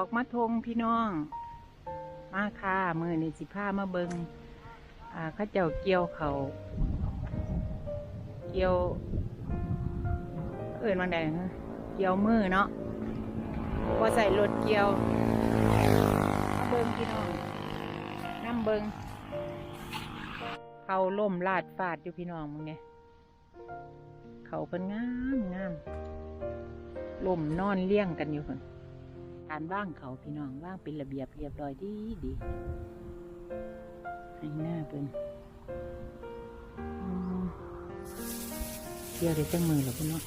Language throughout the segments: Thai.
อกมาทงพี่น้อง มาค่ะมือนี่สิผ้ามาเบิงอ่าข้าเจ้าเกี่ยวเขาเกี่ยว เอื่นวันใดฮะเกี่ยวมือเนาะพอใส่รถเกี่ยวมาเบิงพี่น้องน้ำเบิงเขาล่มลาดฟาดอยู่พี่น้องมึงเนี่ยเขาเป็นงามงามล่มนอนเลี้ยงกันอยู่คน การว่างเขาพี่น้องว่างเป็นระเบียบเรียบร้อยดีดีให้หน้าเป็นเกี่ยวได้จังมือหรอพี่น้อง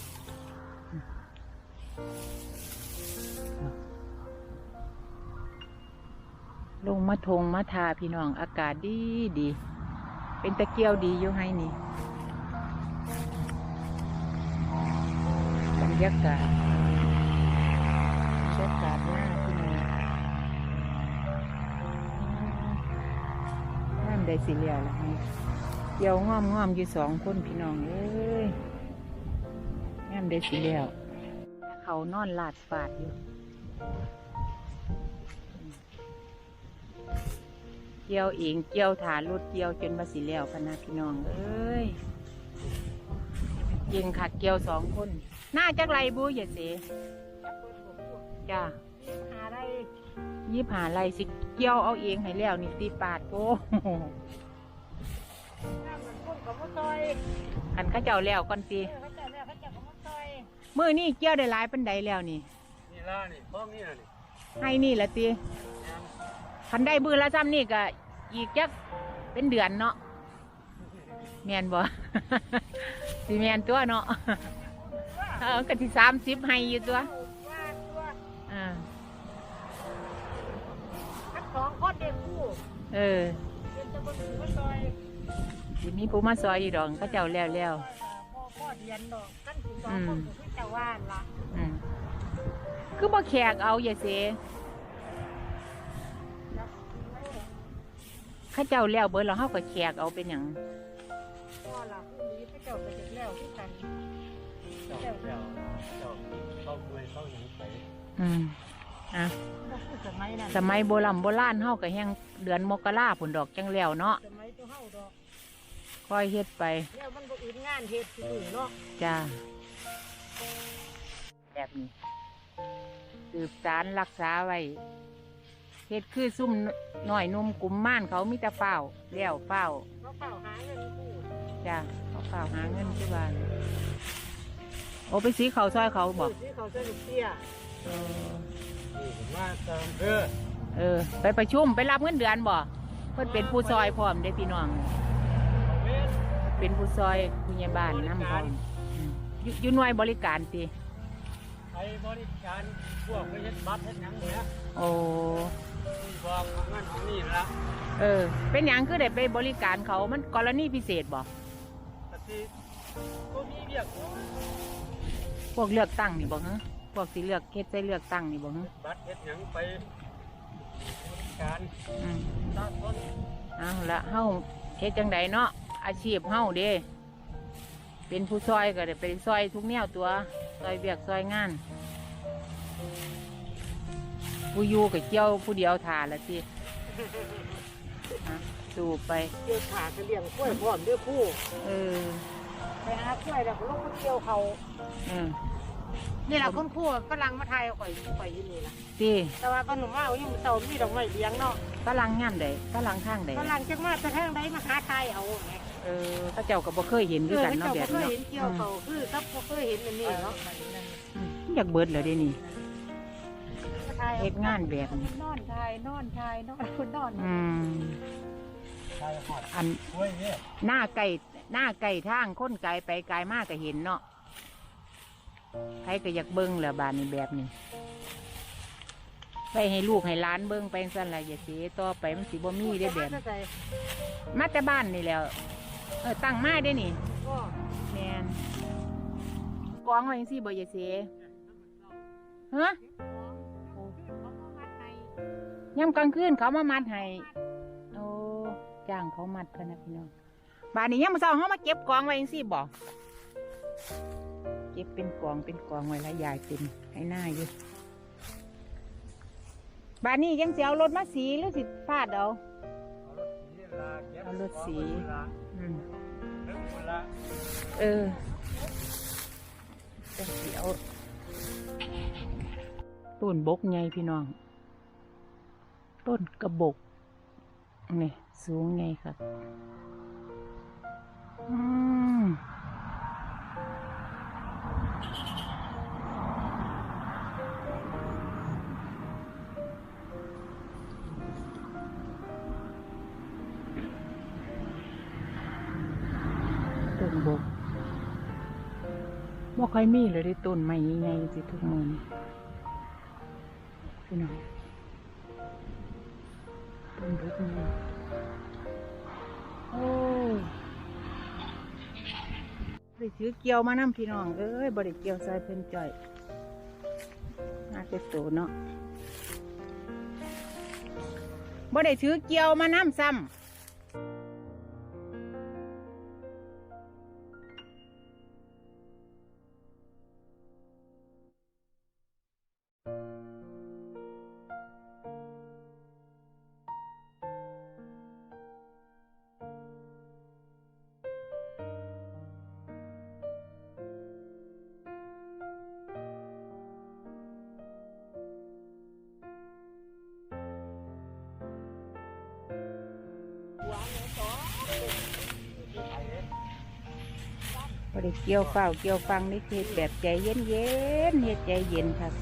ลงมาทงมาทาพี่น้องอากาศดีดี เป็นตะเกียวดีอยู่ให้นี่บรรยากาศบรรยากาศหน้าที่นี่น้ำ ได้สีเหลียวแล้วนี่เกี่ยวง่อมง่อมอยู่สองคนพี่น้องเอ้ยน้ำได้สีเหลียวเขานอนหลาดฟาดอยู่ เกี่ยวเองเกี่ยวถารถเกี่ยวจนมาสิแล้วพนะพี่น้องเอ้ยยิงขัดเกี่ยวสองคน หน้าจักไรบูอย่าเสียจ้า ยิบหาไรสิเกี่ยวเอาเองให้แล้วนี่ตีปาดโอ้น้ำมันพุ่งกับมุ้ซอยอันเข้าเจ้าแล้วก่อนสิเออเขาจะเนี่ยเขาจะกับมุ้ซอยมือนี่เกี่ยวได้หลายปันใดแล้วนี่นี่ล่ะนี่พ้องนี่น่ะนี่ให้นี่ละตีคันได้บือละซ้ำนี่ก็อีกจักเป็นเดือนเนาะแมนบ่สิแมนตัวเนาะเออก็ที่สามสิบให้อยู่ตัวว่าตัว เด็กคู่เออเป็นตะบนมุ้ซอยสิมีผู้มาซอยอยู่ดอกเขาเจ้าแล้วแล้วพ่อพ่อเดียนดอกกันสิสองคนก็คือจะว่านละอืมคือบ่แขกเอาอย่าเสเข้าเจ้าแล้วเบิดแล้วเฮาก็แขกเอาเป็นหยังพ่อละผู้นี้พระเจ้าไปเด็กแล้วที่กันเจ้าเจ้าเจ้าเข้าด้วยเข้าหยังไปอืม อะก็คือสมัยนั้นสมัยโบราณโบราณเฮาก็แฮงเดือนมกราพุ่นดอกจังแล้วเนาะสมัยตัวเฮาดอกค่อยเฮ็ดไปแล้วมันบ่อื่นงานเฮ็ดสิเนาะจ้าแบบนี้สืบสารรักษาไว้เฮ็ดคือซุ่มน้อยหนุ่มกลุ่มม่านเขามีแต่เฝ้าแล้วเฝ้าเขาเฝ้าหาเงินคู่จ้าเขาเฝ้าหาเงินที่บ้านโอ้ไปสีเขาซอยเขาบอกซื้อเขาใส่ลูกเตี้ยเออนี่ผ มว่าตามเออเออ ไปประชุมไปรับเงินเดือนบ่เพิ่นเป็นผู้ซอยพร้อมได้อพี่น้องเว้นเป็นผู้ซอยผู้ใหญ่บ้านนำพร้อมอืมอยู่อยู่หน่วยบริการติไอ้บริการพวกไปเฮ็ดบัตรเฮ็ดหยังเนี่ยโอ้ที่บอกของนั่นของนี่ละเออ เป็นหยังคือได้ไปบริการเขามันกรณีพิเศษบ่แต่ที่ก็มีเรียกพวกเลือกตั้งนี่บ่ฮะ พวกสิเลือกเฮ็ดใส่เลือกตั้งนี่บ่ฮะบัตรเฮ็ดหยังไปบริการอืมตาคนเอาละเฮาเฮ็ดจังใดเนาะอาชีพเฮาเด้เป็นผู้ซอยก็ได้ไปซอยทุกแนวตัวซอยเวียกซอยงาน ผู้อยู่ก็เกี่ยวผู้เดียวทาละสิอะสู้ไป เกี่ยวขาจะเลี้ยงกล้วยพร้อมด้วยคู่เออ ไปหากล้วยแล้วก็ลงมาเกี่ยวเขา เออ นี่แหละคุณครูกำลังมาทายเอาข่อยข่อยอยู่นี่ล่ะสิแต่ว่าก็หนุ่มว่าเอาอยู่เต่ามีดอกไม้เลี้ยงเนาะฝรั่งงามใดฝรั่งทางใดกำลังจังมาแต่ทางใดมาหาทายเอาไงเออเขาเจ้าก็บ่เคยเห็นเอคืออกันเขาเนาะแบเจ้าบบ่เคยเนาะเห็นเกี่ยวเขาคือกับบ่เคยเห็นอันนี้เนาะอืมอยากเบิดแล้วเด้นี่มาทายเฮ็ดงานแบบนี้นอนทายนอนทายนอนคุณนอนอืมใช่หอดอันกล้วยเนี่ยหน้าไก่หน้าไก่ทางค้นไก่ไปไกลมากก็เห็นเนาะ ใครก็อยากเบิ้งแหละบานนี้แบบนี้ ไปให้ลูกให้หล้านเบิ้งไปสั่นละอย่าเสียต่อไปมันสิบ่มีได้แบบนี้มาแต่บ้านนี่แหล้ว เออตั้งมาได้นี่ก็แมนกองไว้จังซี่บ่อย่าเสียฮะย่ำกลางคืนเขามามัดให้โอ้จ้างเขามัดพะนะพี่น้องบานนี้ยังมาเศร้าเขามาเก็บกองไว้ยังสิบ่เก็บเป็นกองเป็นกองไว้ล้วยายเป็นให้หน้าอยู่บ้านนี้ยังเสิเอารถมาสีหรือสิฟาดเอาเอารถสีเก็บเอารถสีอืมเรื่อเวลาเออจังสิเอาต้นบกไงพี่น้อง ต้นกระบกนี่สูงไงครับ บ่ค่อยมีเลยได้ต้นใหม่ใหญ่ๆสิทุกมือนี้พี่น้องต้นบกนี่โอ้ยได้ถือเกี่ยวมานำพี่น้องเอ้ยบ่ได้เกี่ยวใส่เพิ่นจ่อยน่าจะโตเนาะบ่ได้ถือเกี่ยวมานำซ้ำ บริเกี่ยวเฝ้าเกี่ยวฟังนี่คือแบบใจเย็นเย็นเฮ็ดใจเย็นครับ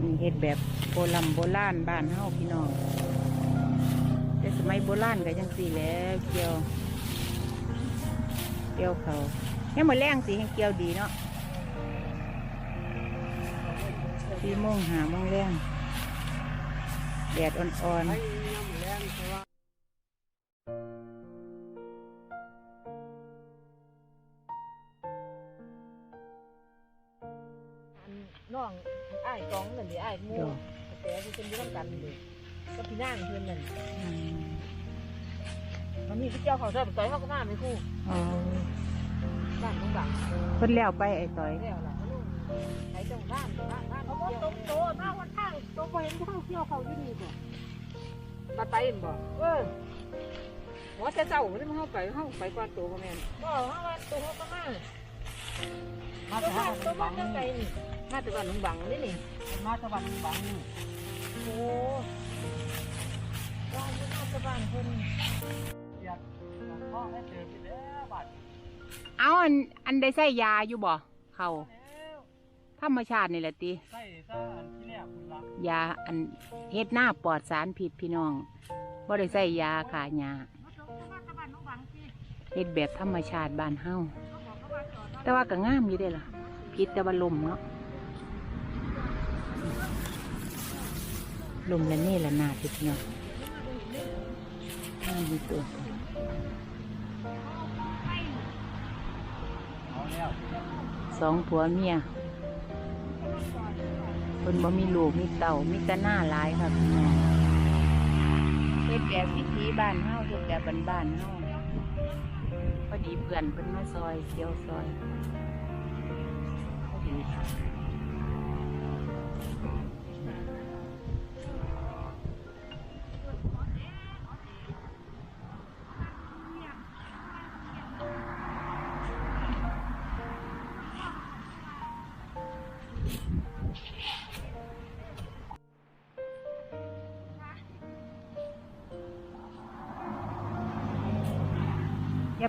นี่เฮ็ดแบบโบราณโบราณบ้านเฮาพี่น้องแต่สมัยโบราณก็จังสี่แล้วเกี่ยว เกี่ยวเขาเนี่ยามมาแรงสิให้เกี่ยวดีเนาะสี่โมงหาโมงแรงแดดอ่อนใกันเลยก็พี่นางเพื่อนนั่นอืมมันมีพี่เจ้าเขาชอบต่อยเขาก็มาไม่คู่อ๋อบ้านของบังเพิ่นแล้วไปไอ้ต่อยแล้วล่ะไอ้เจ้าบ้านบ้านบ้านเขาบอกตรงโตหน้าวันข้างโตไปเห็นข้างเที่ยวเขาอยู่นี่บ่มาไต่เห็นบ่เออหัวแต่เจ้าไม่ได้มาเข้าไปเข้าไปก่อนตัวพ่อแม่นบ่เข้ามาตัวเขาก็มามาแต่บ้านตัวมาจังไกนี่มาแต่บ้านหนุ่งบังนี่นี่มาแต่บ้านหนุ่งบังนี่ โอ้บ้านที่มาแต่บ้านเพิ่นอยากพ่อให้เจอไปแล้วบัดเอาอันอันได้ใส่ยาอยู่บ่เขาแล้วธรรมชาตินี่แหละติใส่ซะอันที่แรกคุณละยาอันเฮ็ดหน้าปลอดสารพิษพี่น้องบ่ได้ใส่ยาขายาเฮ็ดแบบธรรมชาติบ้านเฮาแต่ว่าก็งามอยู่เด้ล่ะพิษแต่ว่าลมเนาะ ลมละเนี่ละนาพี่น้องงามอยู่ตัวสองผัวเมียคนบ่มีลูกมีเต่ามีต่หน้าหลายครับพี่องเฮ็ดแบบวิถีบ้านเฮาเฮ็ดแบบบ้านๆเฮาพอดีเพื่อนเพิ่นมาซอยเกี่ยวซอย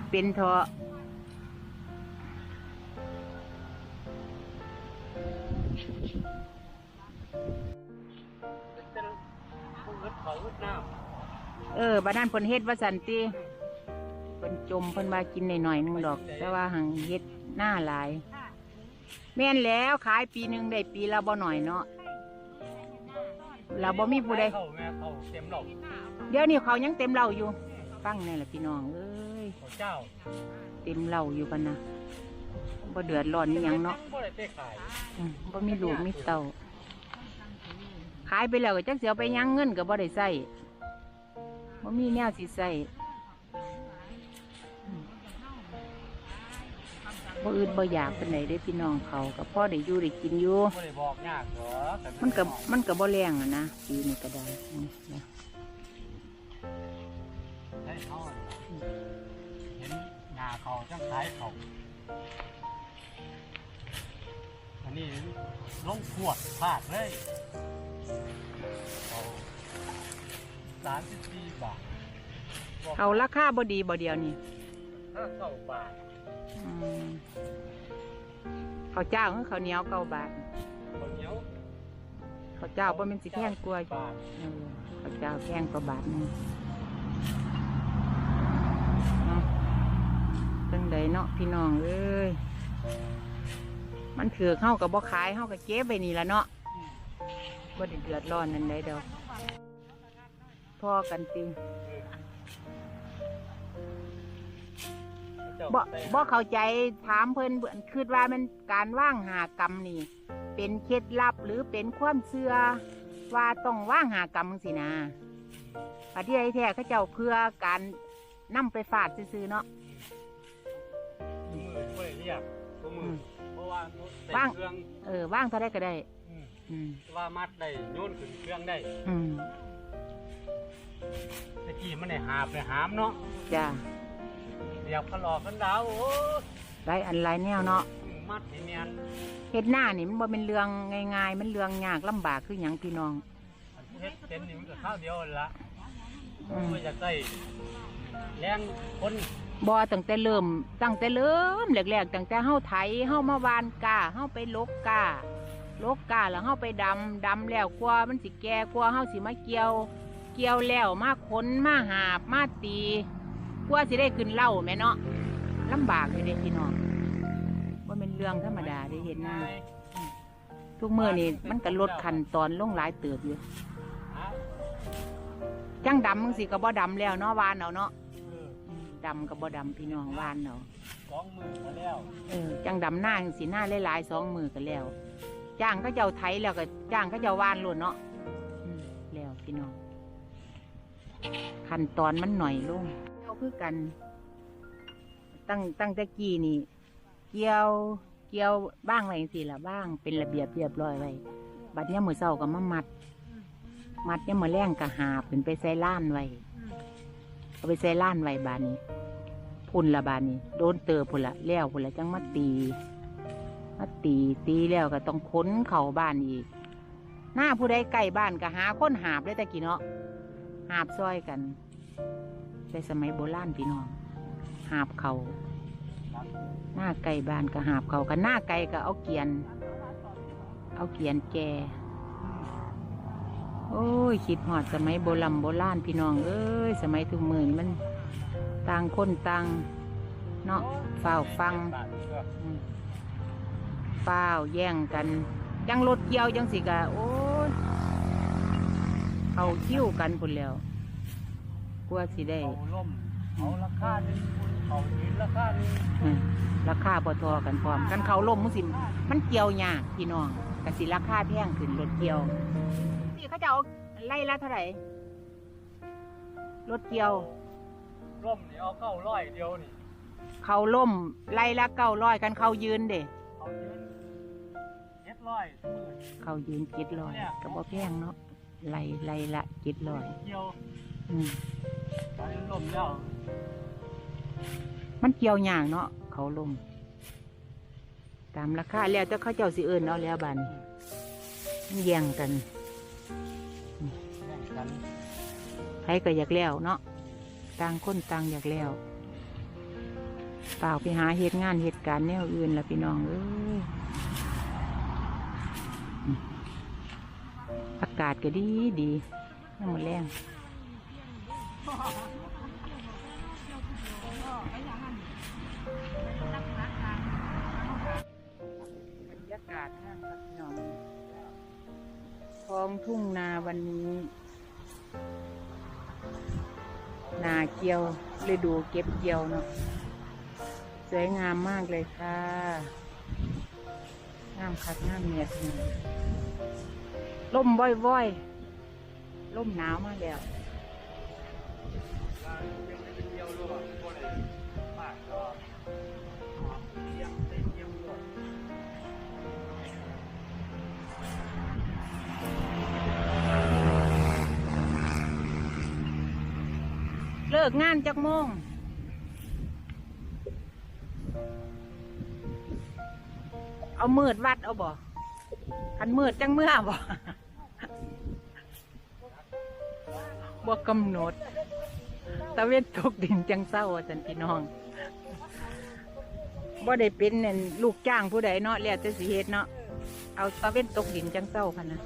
พอดีอย่าเป็นเถอะเออบ้านนั้นเพิ่นเฮ็ดว่าสันติเพิ่นจมเพิ่นมากินหน่อยๆหนึงดอก แต่ว่าหังเฮ็ดหน้าหลาย แม่นแล้วขายปีหนึ่งได้ปีละบ่หน่อยเนาะเราบ่มีผู้ใด เขาแม่เขาเต็มหลอกเดี๋ยวนี้เขายังเต็มเหล่าอยู่ ฟังนี่แหละพี่น้องเอ้ย ขาเจ้าเต็มเหล่าอยู่กันนะบ่เดือดร้อนนี่ยังเนาะบ่ได้ไปขายอืมบ่มีลูกมีเต่าขายไปแล้วก็จักเสียไปหยังเงินก็บ่ได้ใส่บ่มีแนวสิใส่อืมบ่อื่นบ่อยากเป็นไหนได้พี่น้องเขากับพ่อได้อยู่ได้กินอยู่ไม่ได้บอกยากหรอแต่มันกับมันกับบ่แรงอะนะปีนี้ก็ได้นี่นะ ลงขวดพลาดเลยเขาสามสิบสี่บาทเขาราคาบ่ดีบ่เดียวนี่ห้าเก้าบาทอืมเขาวเจ้าคือเขาวเหนียวเก้าบาทข้าวเหนียวเขาวเจ้าบ่แม่นสิแพงกว่าบาทเออเขาวเจ้าแพงกว่าบาทหนึงเนาะจังใดเนาะพี่น้องเอ้ย มันถือเข้ากับบ่ขายเข้ากับเก็บไปนี่ละเนาะบ่ได้เดือดร้อนนั่นใดดอกพอกันติเจ้าบ่ใส่บ่เข้าใจถามเพิ่นเบิ่นคิดว่ามันการว่างหากรรมนี่ เป็นเคล็ดลับหรือเป็นความเชื่อว่าต้องว่างหากรรมสินะปฏิไอ้แท้เขาเจ้าเพื่อการนำไปฟาดซื่อๆเนาะมือไม่ได้เรียกตัว มืออเพราะว่าใส่บ้างเครื่องเออว่างเท่าได้ก็ได้ อืมอืมว่ามัดได้โยนขึ้นเครื่องได้อืมตะกี้มันได้หาบได้หามเนาะจ้าเดียบขลอกกันดาวโอ้ยได้อันไรแนวเนาะมัดให้เนียนเฮ็ดหน้านี่มันบ่เป็นเรื่องง่ายๆ มันเรื่องยากลำบากคือหยังพี่น้องอันเฮ็ดเป็นนี่มันก็ข้าวเดียวนั่นละอืมไม่อยากได้แรงคน บ่ตั้งแต่เริ่มตั้งแต่เริ่มแรกๆตั้งแต่เฮาไถเฮามาวานกาเฮาไปลกกาลกกาแล้วเฮาไปดำดำแล้วกว่ามันสิแก่กว่าเฮาสิมาเกี่ยว เกี่ยวแล้วมาขนมาหาบมาตีกว่าสิได้ขึ้นเล่าแม่เนาะลำบากเลยเด้พี่น้องว่าเป็นเรื่องธรรมดาได้เห็นหน้าทุกเมื้อนี่มันก็ลดขั้นตอนลงหลายเติบอยู่หาจังดำมึงสิก็บ่ดำแล้วเนาะวานเอาเนาะ ดำก็บ่ดำพี่น้องวานเอาสองมือมาแล้วเออจังดำหน้าจังสีหน้าหลายๆสองมือกันแล้ว จ้างก็เจ้าไทยแล้วก็จ้างก็เจ้าวานโลดเนาะอืมแล้วพี่น้องขั้นตอนมันหน่อยลงเกี่ยวคือกัน ตั้งตั้งแต่กี้นี่ เกี่ยว เกี่ยวบ้างอะไรสิละบ้าง เป็นระเบียบเรียบร้อยไว้บัดเนี้ยมือเศร้าก็มามัด มัดเนี้ยมือแรงก็หาบขึ้นไปใส่ล้านไว้ เอาไปใส่ล้านไว้บานนี้พุ่นละบานนี้โดนเตอพุ่นละแล้วพุ่นละจังมาตีมาตีตีแล้วก็ต้องค้นเข่าบ้านอีก หน้าผู้ใดใกล้บ้านก็หาคนหาบได้แต่กี่เนาะหาบซอยกันในสมัยโบราณพี่น้องหาบเขาหน้าไก่บ้านก็หาบเขากันหน้าไก่ก็เอาเกียน เอาเกียนแก โอ้ยคิดหอดสมัยโบราณโบราณพี่น้องเอ้ยสมัยทุกมือนี่มันต่างคนต่างเนาะเฝ้าฟังบาทเพื่ออืมเฝ้าวแย่งกันจังรถเกี่ยวจังสิกะโอ้ยเขาคิ้วกันพุ่นแล้วกลัวสิได้เขาล่มเขาราคาหนึ่งเขายืนราคาหนึ่งอืมราคาพอทอกันพร้อมกันเขาล่มมันสิมันเกี่ยวยากพี่น้องกันสิราคาแพงขึ้นรถเกี่ยวนี่ เขาจะเอาไล่ละเท่าไหร่รถเกี่ยว ร่มนี่เอาเข้าร้อยเดียวนี่เขาล่มไล่ละเก้าร้อยกันเขายืนเด้เขายืนเจ็ดร้อยมือเขายืนเจ็ดร้อยก็บ่แพงเนาะไล่ไล่ละเจ็ดร้อยเกี่ยวอืมตอนนี้ล่มแล้วมันเกี่ยวย่างเนาะเขาลมตามราคาแล้วแต่เขาเจ้าสิเอิญเอาแล้วบัดนมันแย่งกัน แข่กันใครก็อยากแล้วเนาะต่างคนต่างอยากแล้วเปล่าไปหาเหตุงานเหตุการณ์แนวอื่นละพี่น้องเอ้ยอืมอากาศก็ดีดีน้ำมันแรงบรรยากาศห้างครับพี่น้องท้องทุ่งนาวันนี้ นาเกียวฤดูเก็บเกี่ยวเนาะสวยงามมากเลยค่ะ งามคักงามเมียดนี่ล่มว่อยๆล่มหนาวมากแล้ว ลิกงานจักโมงเอามืดวัดเอาบ่คันมืดจังเมื่อบ่บ่กำหนด ตะเวนตกดินจังเศร้าว่าสันพี่น้องบ่ได้เป็นเนั่นลูกจ้างผู้ใดเนาะแล้วแต่สิเฮ็ดเนาะเอาตะเวนตกดินจังเศร้าค่ะนะ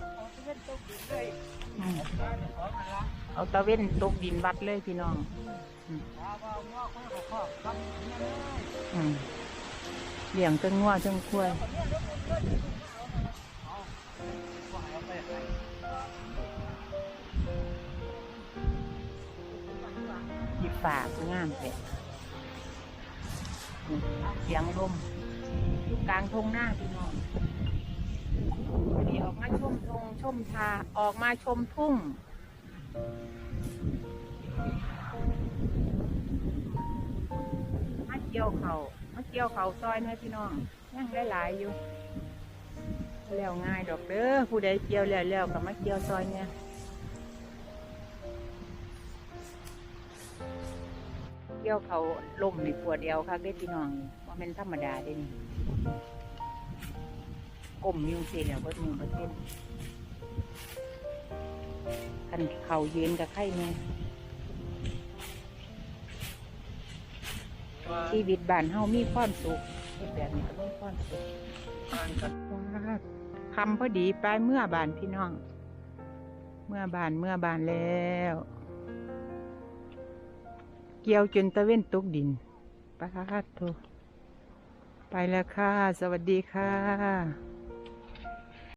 เอาตะเวนตกดินวัดเลยพี่น้องเลี้ยงจังงัวจังควายที่ฝากงามแต่เสียงลมอยู่กลางทงหน้าพี่น้องออกมาชมทงชมทาออกมาชมทุ่ง มาเกี่ยวเขามาเกี่ยวเขาซอยแม่พี่น้องยังได้หลายๆอยู่แล้วง่ายดอกเด้อผู้ใดเกี่ยวแล้วแล้วก็มาเกี่ยวซอยเนี่ยเกี่ยวเขาล่มในปวดเดียวค่ะเด้อพี่น้องว่าเป็นธรรมดาเด้นี่กลมอยุ่งสิแล้วเบิดมือเบิดเต้น คันเขายืนกับไข่เนี่ยชีวิตบ้านเฮามีความสุขเฮ็ดแบบนี้ก็มีความสุขว้าคำพอดีไปเมื่อบานพี่น้อง เมื่อบานเมื่อบานแล้ว เกี่ยวจนตะเว้นตกดินปาดโทไปแล้วค่ะ สวัสดีค่ะ